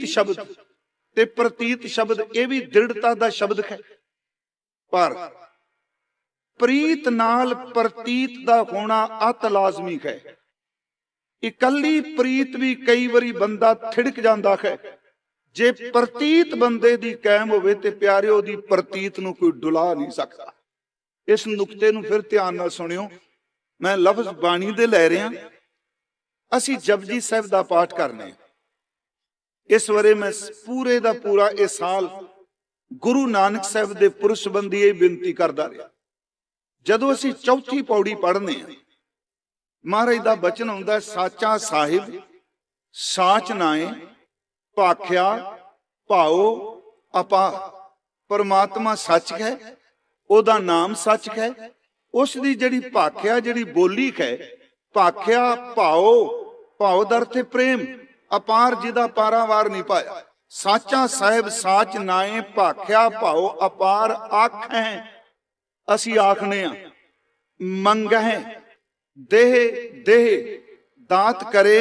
ਸ਼ਬਦ ਤੇ ਪ੍ਰਤੀਤ ਸ਼ਬਦ, ਇਹ ਵੀ ਦ੍ਰਿੜਤਾ ਦਾ ਸ਼ਬਦ ਹੈ। ਪਰ ਪ੍ਰੀਤ ਨਾਲ ਪ੍ਰਤੀਤ ਦਾ ਹੋਣਾ ਅਤ ਲਾਜ਼ਮੀ ਹੈ। ਇਕੱਲੀ ਪ੍ਰੀਤ ਵੀ ਕਈ ਵਾਰੀ ਬੰਦਾ ਥਿੜਕ ਜਾਂਦਾ ਹੈ। ਜੇ ਪ੍ਰਤੀਤ ਬੰਦੇ ਦੀ ਕਾਇਮ ਹੋਵੇ ਤੇ ਪਿਆਰਿਓ ਦੀ ਪ੍ਰਤੀਤ ਨੂੰ ਕੋਈ ਡੁਲਾ ਨਹੀਂ ਸਕਦਾ। ਇਸ ਨੁਕਤੇ ਨੂੰ ਫਿਰ ਧਿਆਨ ਨਾਲ ਸੁਣਿਓ। ਮੈਂ ਲਫ਼ਜ਼ ਬਾਣੀ ਦੇ ਲੈ ਰਿਹਾ। ਅਸੀਂ ਜਪਜੀ ਸਾਹਿਬ ਦਾ ਪਾਠ ਕਰਨੇ ਹਾਂ। ਇਸ ਵਰੇ ਮੈਂ ਪੂਰੇ ਦਾ ਪੂਰਾ ਇਹ ਸਾਲ ਗੁਰੂ ਨਾਨਕ ਸਾਹਿਬ ਦੇ ਪੁਰਸ਼ ਬੰਦੀ ਇਹ ਬੇਨਤੀ ਕਰਦਾ ਰਿਹਾ। ਜਦੋਂ ਅਸੀਂ ਚੌਥੀ ਪੌੜੀ ਪੜ੍ਹਨੇ ਆ ਮਹਾਰਾਜ ਦਾ ਬਚਨ ਹੁੰਦਾ ਹੈ, ਸਾਚਾ ਸਾਹਿਬ ਸਾਚ ਨਾਏ ਭਾਖਿਆ ਭਾਉ ਆਪਾ। ਪਰਮਾਤਮਾ ਸੱਚ ਹੈ ਉਹਦਾ ਨਾਮ ਸੱਚ ਹੈ ਉਸ ਦੀ ਜਿਹੜੀ ਭਾਖਿਆ ਜਿਹੜੀ ਬੋਲੀ ਹੈ ਭਾਖਿਆ ਭਾਉ ਭਾਉ ਦਾ ਅਰਥ ਹੈ ਪ੍ਰੇਮ। ਅਪਾਰ ਜਿਹਦਾ ਪਾਰਾਵਾਰ ਨਹੀਂ ਪਾਇਆ। ਸਾਚਾ ਸਾਹਿਬ ਸਾਚ ਨਾਏ ਭਾਖਿਆ ਭਾਉ ਅਪਾਰ ਆਖੈ। ਅਸੀਂ ਆਖਨੇ ਆ, ਮੰਗਹਿ, ਦੇਹ ਦੇਹ, ਦਾਤ ਕਰੇ,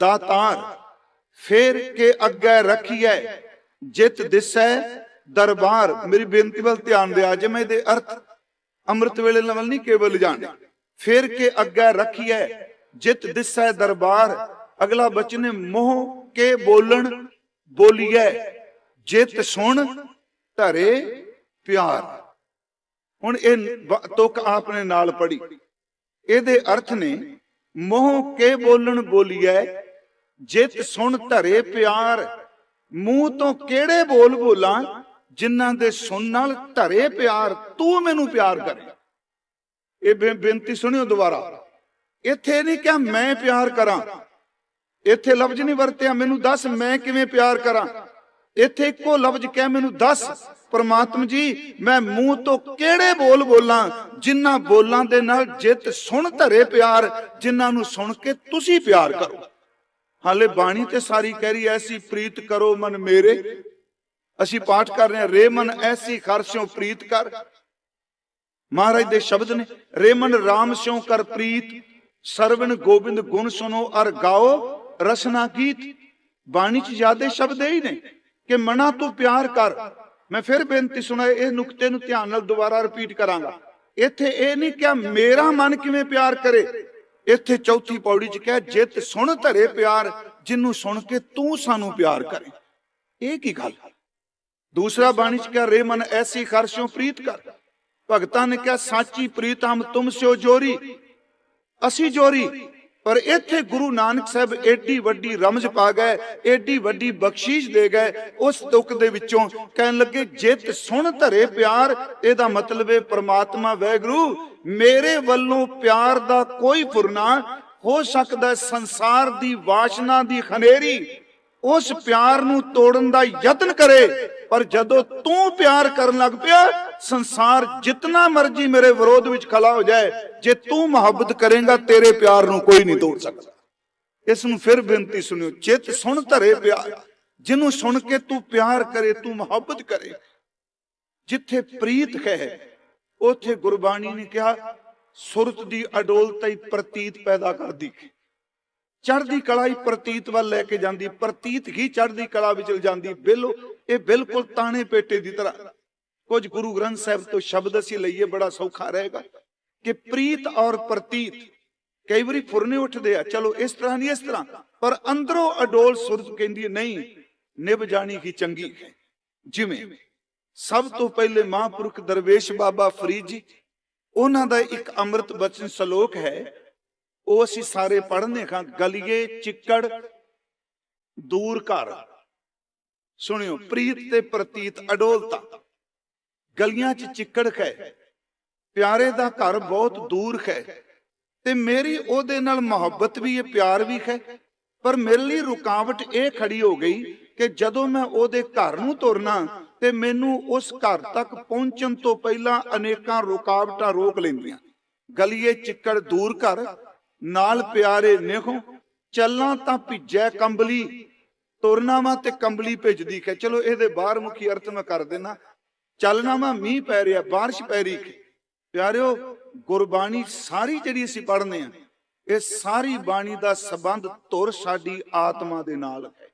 ਦਾਤਾਰ। ਫੇਰ ਕੇ ਅੱਗੇ ਰੱਖੀਐ, ਜਿਤ ਦਿਸੈ ਦਰਬਾਰ। ਮੇਰੀ ਬੇਨਤੀ ਵੱਲ ਧਿਆਨ ਦਿਆ, ਜੇ ਦੇ ਅਰਥ ਅੰਮ੍ਰਿਤ ਵੇਲੇ ਲਵਲ ਨਹੀਂ ਕੇਵਲ ਜਾਣ ਫੇਰ ਕੇ ਅੱਗੇ ਰੱਖੀਐ, ਜਿਤ ਦਿਸੈ ਦਰਬਾਰ। ਅਗਲਾ ਬਚਨ ਹੈ, ਮੋਹ ਕੇ ਬੋਲਣ ਬੋਲੀਐ, ਜਿਤ ਸੁਣ ਧਰੇ ਪਿਆਰ। ਹੁਣ ਇਹ ਬ- ਤੁਕ ਆਪਨੇ ਨਾਲ ਪੜੀ ਇਹਦੇ ਅਰਥ ਨੇ, ਮੋਹ ਕੇ ਬੋਲਣ ਬੋਲੀਐ, ਜਿਤ ਸੁਣ ਧਰੇ ਪਿਆਰ। ਮੂੰਹ ਤੋਂ ਕਿਹੜੇ ਬੋਲ ਬੋਲਾਂ, ਜਿਨ੍ਹਾਂ ਦੇ ਸੁਣ ਨਾਲ ਧਰੇ ਪਿਆਰ, ਤੂੰ ਮੈਨੂੰ ਪਿਆਰ ਕਰ। ਇਹ ਬੇ- ਬੇਨਤੀ ਸੁਣਿਓ ਦੁਬਾਰਾ। ਇੱਥੇ ਨਹੀਂ ਕਿ ਮੈਂ ਪਿਆਰ ਕਰਾਂ। ਇੱਥੇ ਲਫ਼ਜ਼ ਨਹੀਂ ਵਰਤਿਆ, ਮੈਨੂੰ ਦੱਸ ਮੈਂ ਕਿਵੇਂ ਪਿਆਰ ਕਰਾਂ? ਇੱਥੇ ਇੱਕੋ ਲਫ਼ਜ਼ ਕਹਿ, ਮੈਨੂੰ ਦੱਸ, ਪਰਮਾਤਮ ਜੀ, ਮੈਂ ਮੂੰਹ ਤੋਂ ਕਿਹੜੇ ਬੋਲ ਬੋਲਾਂ? ਜਿਨ੍ਹਾਂ ਬੋਲਾਂ ਦੇ ਨਾਲ ਜਿੱਤ ਸੁਣ ਧਰੇ ਪਿਆਰ, ਜਿਨ੍ਹਾਂ ਨੂੰ ਸੁਣ ਕੇ ਤੁਸੀਂ ਪਿਆਰ ਕਰੋ। ਹਾਲੇ ਬਾਣੀ ਤੇ ਸਾਰੀ ਕਹਿ ਰਹੀ ਐਸੀ ਪ੍ਰੀਤ ਕਰੋ ਮਨ ਮੇਰੇ। ਅਸੀਂ ਪਾਠ ਕਰ ਰਹੇ ਹਾਂ ਰੇਮਨ ਐਸੀ ਖਰਸ਼ੋਂ ਪ੍ਰੀਤ ਕਰ। ਮਹਾਰਾਜ ਦੇ ਸ਼ਬਦ ਨੇ ਰੇਮਨ ਰਾਮ ਸਿਉ ਕਰ ਪ੍ਰੀਤ। ਸਰਵਨ ਗੋਬਿੰਦ ਗੁਣ ਸੁਨੋ ਅਰ ਗਾਓ ਰਸਨਾ ਗੀਤ ਬਾਣੀ ਚ ਜਿਆਦੇ ਸ਼ਬਦ ਹੀ ਨੇ ਕਿ ਮਨਾ ਤੂੰ ਪਿਆਰ ਕਰ। ਮੈਂ ਫਿਰ ਬੇਨਤੀ ਸੁਣਾ ਇਹ ਨੁਕਤੇ ਨੂੰ ਧਿਆਨ ਨਾਲ ਦੁਬਾਰਾ ਰਿਪੀਟ ਕਰਾਂਗਾ। ਇੱਥੇ ਇਹ ਨਹੀਂ ਕਿ ਮੇਰਾ ਮਨ ਕਿਵੇਂ ਪਿਆਰ ਕਰੇ। ਇੱਥੇ ਚੌਥੀ ਪੌੜੀ ਚ ਕਿਹਾ, ਜਿੱਤ ਸੁਣ ਧਰੇ ਪਿਆਰ, ਜਿੰਨੂੰ ਸੁਣ ਕੇ ਤੂੰ ਸਾਨੂੰ ਪਿਆਰ ਕਰੇ। ਇਹ ਕੀ ਗੱਲ? ਦੂਸਰਾ ਬਾਣੀ ਚ ਕਿਹਾ, ਰੇ ਮਨ ਐਸੀ ਖਰਸ਼ੋਂ ਪ੍ਰੀਤ ਕਰ। ਭਗਤਾਂ ਨੇ ਕਿਹਾ, ਸਾਚੀ ਪ੍ਰੀਤ ਹਮ ਤੁਮ ਸਿਓ ਜੋਰੀ। ਅਸੀਂ ਜੋਰੀ। ਪਰ ਇੱਥੇ ਗੁਰੂ ਨਾਨਕ ਸਾਹਿਬ ਏਡੀ ਵੱਡੀ ਰਮਜ਼ ਪਾ ਗਏ, ਏਡੀ ਵੱਡੀ ਬਖਸ਼ੀਸ਼ ਦੇ ਗਏ, ਉਸ ਤੁਕ ਦੇ ਵਿੱਚੋਂ ਕਹਿਣ ਲੱਗੇ, ਜਿਤ ਸੁਣ ਧਰੇ ਪਿਆਰ, ਇਹਦਾ ਮਤਲਬ ਹੈ ਪ੍ਰਮਾਤਮਾ ਵੈਗਰੂ, ਮੇਰੇ ਵੱਲੋਂ ਪਿਆਰ ਦਾ ਕੋਈ ਫੁਰਨਾ, ਹੋ ਸਕਦਾ ਸੰਸਾਰ ਦੀ ਵਾਸ਼ਨਾ ਦੀ ਖਨੇਰੀ, ਉਸ ਪਿਆਰ ਨੂੰ ਤੋੜਨ ਦਾ ਯਤਨ ਕਰੇ, ਪਰ ਜਦੋਂ ਤੂੰ ਪਿਆਰ ਕਰਨ ਲੱਗ ਪਿਆ ਸੰਸਾਰ ਜਿੰਨਾ ਮਰਜ਼ੀ ਮੇਰੇ ਵਿਰੋਧ ਵਿੱਚ ਖਲਾ ਹੋ ਜਾਏ, ਜੇ ਤੂੰ ਮੁਹੱਬਤ ਕਰੇਗਾ, ਤੇਰੇ ਪਿਆਰ ਨੂੰ ਕੋਈ ਨਹੀਂ ਤੋੜ ਸਕਦਾ। ਇਸ ਨੂੰ ਫਿਰ ਬੇਨਤੀ ਸੁਣਿਓ, ਚਿੱਤ ਸੁਣ ਧਰੇ ਪਿਆਰ, ਜਿਹਨੂੰ ਸੁਣ ਕੇ ਤੂੰ ਪਿਆਰ ਕਰੇ, ਤੂੰ ਮੁਹੱਬਤ ਕਰੇ, ਜਿੱਥੇ ਪ੍ਰੀਤ ਹੈ, ਉਥੇ ਗੁਰਬਾਣੀ ਨੇ ਕਿਹਾ, ਸੁਰਤ ਦੀ ਅਡੋਲਤਾ ਹੀ ਪ੍ਰਤੀਤ ਪੈਦਾ ਕਰਦੀ ਹੈ। ਚੜ੍ਹਦੀ ਕਲਾ ਹੀ ਪ੍ਰਤੀਤ ਵੱਲ ਲੈ ਕੇ ਜਾਂਦੀ, ਪ੍ਰਤੀਤ ਹੀ ਚੜ੍ਹਦੀ ਕਲਾ ਵਿੱਚ ਚਲ ਜਾਂਦੀ, ਬਿਲ ਇਹ ਬਿਲਕੁਲ ਤਾਣੇ ਪੇਟੇ ਦੀ ਤਰ੍ਹਾਂ। ਕੁਝ ਗੁਰੂ ਗ੍ਰੰਥ ਸਾਹਿਬ ਤੋਂ ਸ਼ਬਦ ਅਸੀਂ ਲਈਏ ਬੜਾ ਸੌਖਾ ਰਹੇਗਾ ਕਿ ਪ੍ਰੀਤ ਔਰ ਪ੍ਰਤੀਤ ਕਈ ਵਾਰੀ ਫੁਰਨੇ ਉੱਠਦੇ ਆ ਚਲੋ ਇਸ ਤਰ੍ਹਾਂ ਨਹੀਂ ਇਸ ਤਰ੍ਹਾਂ ਪਰ ਅੰਦਰੋਂ ਅਡੋਲ ਸੁਰਤ ਕਹਿੰਦੀ ਹੈ, ਨਹੀਂ ਨਿਭ ਜਾਣੀ ਕੀ ਚੰਗੀ ਹੈ। ਜਿਵੇਂ ਸਭ ਤੋਂ ਪਹਿਲੇ ਮਹਾਂਪੁਰਖ ਦਰਵੇਸ਼ ਬਾਬਾ ਫਰੀਦ ਜੀ ਉਹਨਾਂ ਦਾ ਇੱਕ ਅੰਮ੍ਰਿਤ ਬਚਨ ਸ਼ਲੋਕ ਹੈ ਉਹ ਅਸੀਂ ਸਾਰੇ ਪੜ੍ਹਨੇ ਖਾਂ ਗਲੀਏ ਚਿੱਕੜ ਦੂਰ ਘਰ। ਸੁਣਿਓ ਪ੍ਰੀਤ ਤੇ ਪ੍ਰਤੀਤ ਅਡੋਲਤਾ। ਗਲੀਆਂ 'ਚ ਚਿੱਕੜ ਖੈ ਪਿਆਰੇ ਦਾ ਘਰ ਬਹੁਤ ਦੂਰ ਖੈ ਤੇ ਮੇਰੀ ਉਹਦੇ ਨਾਲ ਮੁਹੱਬਤ ਵੀ ਹੈ, ਪਿਆਰ ਵੀ ਹੈ। ਪਰ ਮੇਰੇ ਲਈ ਰੁਕਾਵਟ ਇਹ ਖੜੀ ਹੋ ਗਈ ਕਿ ਜਦੋਂ ਮੈਂ ਉਹਦੇ ਘਰ ਨੂੰ ਤੁਰਨਾ ਤੇ ਮੈਨੂੰ ਉਸ ਘਰ ਤੱਕ ਪਹੁੰਚਣ ਤੋਂ ਪਹਿਲਾਂ ਅਨੇਕਾਂ ਰੁਕਾਵਟਾਂ ਰੋਕ ਲੈਂਦੀਆਂ। ਗਲੀਏ ਚਿੱਕੜ ਦੂਰ ਕਰ, ਨਾਲ ਪਿਆਰੇ ਨਿਖੋ ਚੱਲਾਂ ਤਾਂ ਭਿੱਜੈ ਕੰਬਲੀ, ਤੁਰਨਾ ਵਾ ਤੇ ਕੰਬਲੀ ਭਿੱਜਦੀ ਹੈ। ਚਲੋ, ਇਹਦੇ ਬਾਹਰ ਮੁਖੀ ਅਰਥ ਮੈਂ ਕਰ ਦੇਣਾ ਚੱਲਣਾ ਵਾ ਮੀਂਹ ਪੈ ਰਿਹਾ, ਬਾਰਿਸ਼ ਪੈ ਰਹੀ ਪਿਆਰਿਓ, ਗੁਰਬਾਣੀ ਸਾਰੀ ਜਿਹੜੀ ਅਸੀਂ ਪੜ੍ਹਨੇ ਆ, ਇਹ ਸਾਰੀ ਬਾਣੀ ਦਾ ਸਬੰਧ ਤੁਰ ਸਾਡੀ ਆਤਮਾ ਦੇ ਨਾਲ ਹੈ।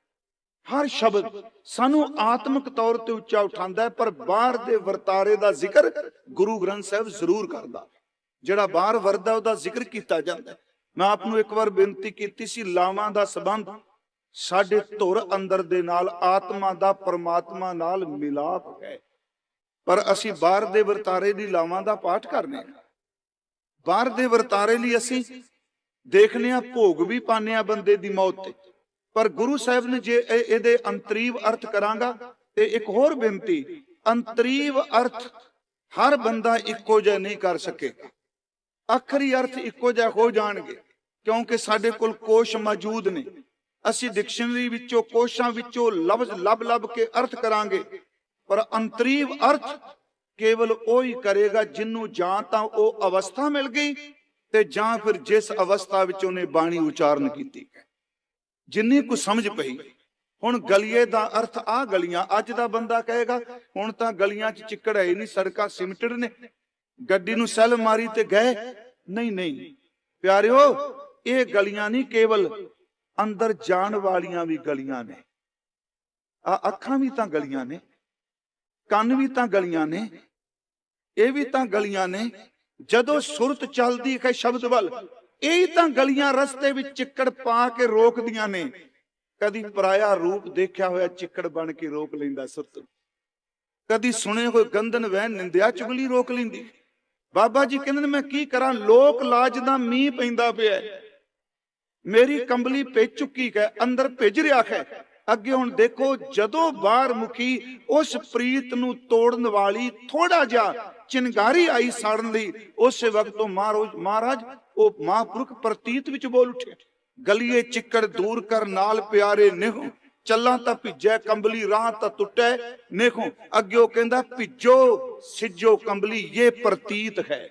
ਹਰ ਸ਼ਬਦ ਸਾਨੂੰ ਆਤਮਿਕ ਤੌਰ ਤੇ ਉੱਚਾ ਉਠਾਉਂਦਾ ਹੈ, ਪਰ ਬਾਹਰ ਦੇ ਵਰਤਾਰੇ ਦਾ ਜ਼ਿਕਰ ਗੁਰੂ ਗ੍ਰੰਥ ਸਾਹਿਬ ਜ਼ਰੂਰ ਕਰਦਾ ਜਿਹੜਾ ਬਾਹਰ ਵਰਦਾ, ਉਹਦਾ ਜ਼ਿਕਰ ਕੀਤਾ ਜਾਂਦਾ ਮੈਂ ਆਪ ਨੂੰ ਇੱਕ ਵਾਰ ਬੇਨਤੀ ਕੀਤੀ ਸੀ, ਲਾਵਾਂ ਦਾ ਸਬੰਧ ਸਾਡੇ ਧੁਰ ਅੰਦਰ ਦੇ ਨਾਲ, ਆਤਮਾ ਦਾ ਪਰਮਾਤਮਾ ਨਾਲ ਮਿਲਾਪ ਹੈ। ਪਰ ਅਸੀਂ ਬਾਹਰ ਦੇ ਵਰਤਾਰੇ ਦੀ ਲਾਵਾਂ ਦਾ ਪਾਠ ਕਰਨੇ ਹਾਂ ਬਾਹਰ ਦੇ ਵਰਤਾਰੇ ਲਈ ਅਸੀਂ ਦੇਖਨੇ ਆ ਭੋਗ ਵੀ ਪਾਣੇ ਆ ਬੰਦੇ ਦੀ ਮੌਤ ਤੇ। ਪਰ ਗੁਰੂ ਸਾਹਿਬ ਨੇ ਜੇ ਇਹਦੇ ਅੰਤਰੀਵ ਅਰਥ ਕਰਾਂਗਾ, ਤੇ ਇੱਕ ਹੋਰ ਬੇਨਤੀ, ਅੰਤਰੀਵ ਅਰਥ ਹਰ ਬੰਦਾ ਇੱਕੋ ਜਿਹਾ ਨਹੀਂ ਕਰ ਸਕੇਗਾ। ਅਖਰੀ ਅਰਥ ਇੱਕੋ ਜਿਹਾ ਹੋ ਜਾਣਗੇ, ਕਿਉਂਕਿ ਸਾਡੇ ਕੋਲ ਕੋਸ਼ ਮੌਜੂਦ ਨੇ। ਅਸੀਂ ਡਿਕਸ਼ਨਰੀ ਵਿੱਚੋਂ ਕੋਸ਼ਾਂ ਵਿੱਚੋਂ ਲਫ਼ਜ਼ ਲੱਭ ਲੱਭ ਕੇ ਅਰਥ ਕਰਾਂਗੇ। ਪਰ ਅੰਤਰੀਵ ਅਰਥ ਕੇਵਲ ਉਹ ਹੀ ਕਰੇਗਾ ਜਿੰਨੂੰ ਜਾਂ ਤਾਂ ਉਹ ਅਵਸਥਾ ਮਿਲ ਗਈ ਤੇ ਜਾਂ ਫਿਰ ਜਿਸ ਅਵਸਥਾ ਵਿੱਚ ਉਹਨੇ ਬਾਣੀ ਉਚਾਰਨ ਕੀਤੀ ਹੈ। ਜਿੰਨੀ ਕੁ ਸਮਝ ਪਈ, ਹੁਣ ਗਲੀਏ ਦਾ ਅਰਥ ਆ ਗਲੀਆਂ, ਅੱਜ ਦਾ ਬੰਦਾ ਕਹੇਗਾ, ਹੁਣ ਤਾਂ ਗਲੀਆਂ 'ਚ ਚਿੱਕੜ ਹੈ ਹੀ ਨਹੀਂ, ਸੜਕਾਂ ਸਿਮਟਡ ਨੇ, ਗੱਡੀ ਨੂੰ ਸੈਲ ਮਾਰੀ ਤੇ ਗਏ। ਨਹੀਂ ਨਹੀਂ, ਪਿਆਰਿਓ, ਇਹ ਗਲੀਆਂ ਨਹੀਂ, ਕੇਵਲ ਅੰਦਰ ਜਾਣ ਵਾਲੀਆਂ ਵੀ ਗਲੀਆਂ ਨੇ। ਆ ਅੱਖਾਂ ਵੀ ਤਾਂ ਗਲੀਆਂ ਨੇ। ਕੰਨ ਵੀ ਤਾਂ ਗਲੀਆਂ ਨੇ, ਇਹ ਵੀ ਤਾਂ ਗਲੀਆਂ ਨੇ। ਜਦੋਂ ਸੁਰਤ ਚੱਲਦੀ ਹੈ ਸ਼ਬਦ ਵੱਲ, ਇਹ ਤਾਂ ਗਲੀਆਂ ਰਸਤੇ ਵਿੱਚ ਚਿੱਕੜ ਪਾ ਕੇ ਰੋਕਦੀਆਂ ਨੇ। ਕਦੀ ਪਰਾਇਆ ਰੂਪ ਦੇਖਿਆ ਹੋਇਆ ਚਿੱਕੜ ਬਣ ਕੇ ਰੋਕ ਲੈਂਦਾ ਸੁਰਤ। ਕਦੀ ਸੁਣੇ ਹੋਏ ਗੰਧਨ ਵਹਿ ਨਿੰਦਿਆ ਚੁਗਲੀ ਰੋਕ ਲੈਂਦੀ। ਬਾਬਾ ਜੀ ਕਹਿੰਦੇ ਨੇ, ਮੈਂ ਕੀ ਕਰਾਂ? ਲੋਕ ਲਾਜ ਦਾ ਮੀਂਹ ਪੈਂਦਾ ਪਿਆ ਮੇਰੀ ਕੰਬਲੀ ਭਿੱਜ ਚੁੱਕੀ ਹੈ, ਅੰਦਰ ਭਿੱਜ ਰਿਹਾ ਹੈ। ਅੱਗੇ ਹੁਣ ਦੇਖੋ, ਜਦੋਂ ਬਾਹਰ ਮੁਖੀ ਉਸ ਪ੍ਰੀਤ ਨੂੰ ਤੋੜਨ ਵਾਲੀ ਥੋੜਾ ਜਿਹਾ ਚਿੰਗਾਰੀ ਆਈ ਸਾੜਨ ਲਈ, ਉਸੇ ਵਕਤ ਤੋਂ ਮਹਾਰਾਜ ਮਹਾਰਾਜ, ਉਹ ਮਹਾਂਪੁਰਖ ਪ੍ਰਤੀਤ ਵਿੱਚ ਬੋਲ ਉੱਠੇ। ਗਲੀਏ ਚਿੱਕੜ ਦੂਰ ਕਰ ਨਾਲ ਪਿਆਰੇ ਨਿਹੋ, ਚੱਲਾਂ ਤਾਂ ਭਿੱਜੈ ਕੰਬਲੀ, ਰਾਹ ਤਾਂ ਟੁੱਟੈ ਨੇਖੋ ਅੱਗੇ ਉਹ ਕਹਿੰਦਾ, ਭਿੱਜੋ, ਸਿੱਜੋ ਕੰਬਲੀ, ਇਹ ਪ੍ਰਤੀਤ ਹੈ।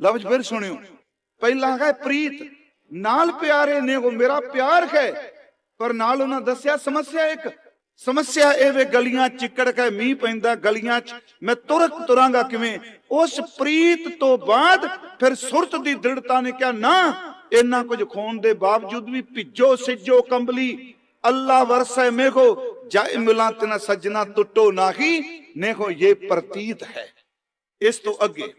ਲਫ਼ਜ਼ ਫਿਰ ਸੁਣਿਓ। ਪਹਿਲਾ ਹੈ ਪ੍ਰੀਤ, ਨਾਲ ਪਿਆਰੇ ਨੇ ਉਹ ਮੇਰਾ ਪਿਆਰ ਹੈ ਪਰ ਨਾਲ ਉਹਨਾਂ ਦੱਸਿਆ, ਸਮੱਸਿਆ ਇੱਕ, ਸਮੱਸਿਆ ਇਹ ਵੇ ਗਲੀਆਂ ਚਿੱਕੜ ਕੇ ਮੀਂਹ ਪੈਂਦਾ, ਗਲੀਆਂ 'ਚ ਮੈਂ ਤੁਰਕ ਤੁਰਾਂਗਾ ਕਿਵੇਂ? ਉਸ ਪ੍ਰੀਤ ਤੋਂ ਬਾਅਦ ਫਿਰ ਸੁਰਤ ਦੀ ਦ੍ਰਿੜਤਾ ਨੇ ਕਿਹਾ, ਨਾ, ਇੰਨਾ ਕੁਝ ਖੋਣ ਦੇ ਬਾਵਜੂਦ ਵੀ ਭਿੱਜੋ, ਸਿੱਜੋ, ਕੰਬਲੀ। ਅੱਲਾ ਵਰਸੈ ਮੇਖੋ ਜਾਇ ਮਿਲਾਂ ਤਨ ਸੱਜਣਾ ਟੁੱਟੋ ਨਾਹੀ। ਨੇਖੋ, ਇਹ ਪ੍ਰਤੀਤ ਹੈ। ਇਸ ਤੋਂ ਅੱਗੇ